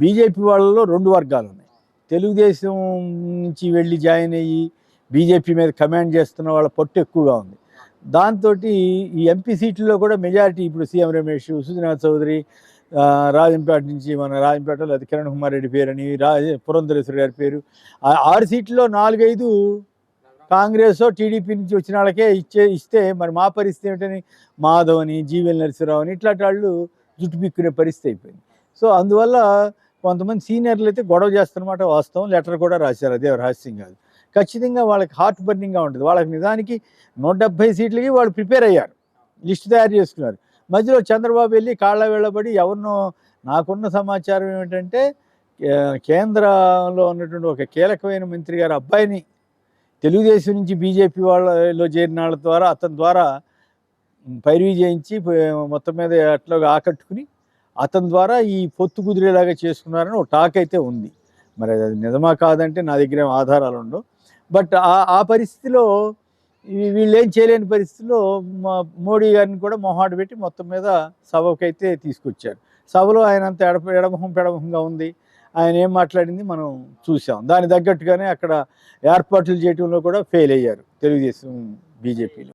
BJP వాళ్ళలో రెండు వర్గాలు ఉన్నాయి. తెలుగుదేశం నుంచి వెళ్ళి జాయిన్ అయ్యి బీజేపీ మీద కమాండ్ చేస్తున్న వాళ్ళ పట్టు ఎక్కువగా ఉంది. దాంతో ఈ ఎంపీ సీట్లలో కూడా మెజారిటీ ఇప్పుడు సీఎం రమేష్ సుజనాథ్ చౌదరి రాజంపేట నుంచి మన రాజంపేట లేదా కిరణ్ కుమార్ రెడ్డి పేరు అని రాజ పురంధరేశ్వరి గారి పేరు. ఆరు సీట్లలో నాలుగైదు కాంగ్రెస్ టీడీపీ నుంచి వచ్చిన వాళ్ళకే ఇచ్చే ఇస్తే మరి మా పరిస్థితి ఏమిటని మాధవ్ అని జీవెల్ నరసింహరావు అని ఇట్లాంటి వాళ్ళు జుట్టు పిక్కునే పరిస్థితి అయిపోయింది. సో అందువల్ల కొంతమంది సీనియర్లు అయితే గొడవ చేస్తున్నమాట వాస్తవం లెటర్ కూడా రాశారు. అదే రహస్యం కాదు. ఖచ్చితంగా వాళ్ళకి హార్ట్ బర్నింగ్గా ఉంటుంది. వాళ్ళకి నిజానికి నూట డెబ్భై సీట్లకి వాళ్ళు ప్రిపేర్ అయ్యారు. లిస్ట్ తయారు చేసుకున్నారు. మధ్యలో చంద్రబాబు వెళ్ళి కాళ్ళ వెళ్ళబడి ఎవరినో నాకున్న సమాచారం ఏమిటంటే కేంద్రంలో ఉన్నటువంటి ఒక కీలకమైన మంత్రి గారి అబ్బాయిని తెలుగుదేశం నుంచి బీజేపీ వాళ్ళలో చేరిన వాళ్ళ ద్వారా అతని ద్వారా పైరవీ చేయించి మొత్తం మీద అట్లా ఆకట్టుకుని అతని ద్వారా ఈ పొత్తు కుదిరేలాగా చేసుకున్నారని ఒక టాక్ అయితే ఉంది. మరి అది నిజమా కాదంటే నా దగ్గర ఏం ఆధారాలు ఉండవు. బట్ ఆ ఆ పరిస్థితిలో వీళ్ళు ఏం చేయలేని పరిస్థితిలో మోడీ గారిని కూడా మొహాట పెట్టి మొత్తం మీద సభకైతే తీసుకొచ్చారు. సభలో ఆయన అంత ఎడ ఎడమొహం పెడమొహంగా ఉంది. ఆయన ఏం మాట్లాడింది మనం చూసాం దాని తగ్గట్టుగానే అక్కడ ఏర్పాట్లు చేయడంలో కూడా ఫెయిల్ అయ్యారు తెలుగుదేశం బీజేపీలో.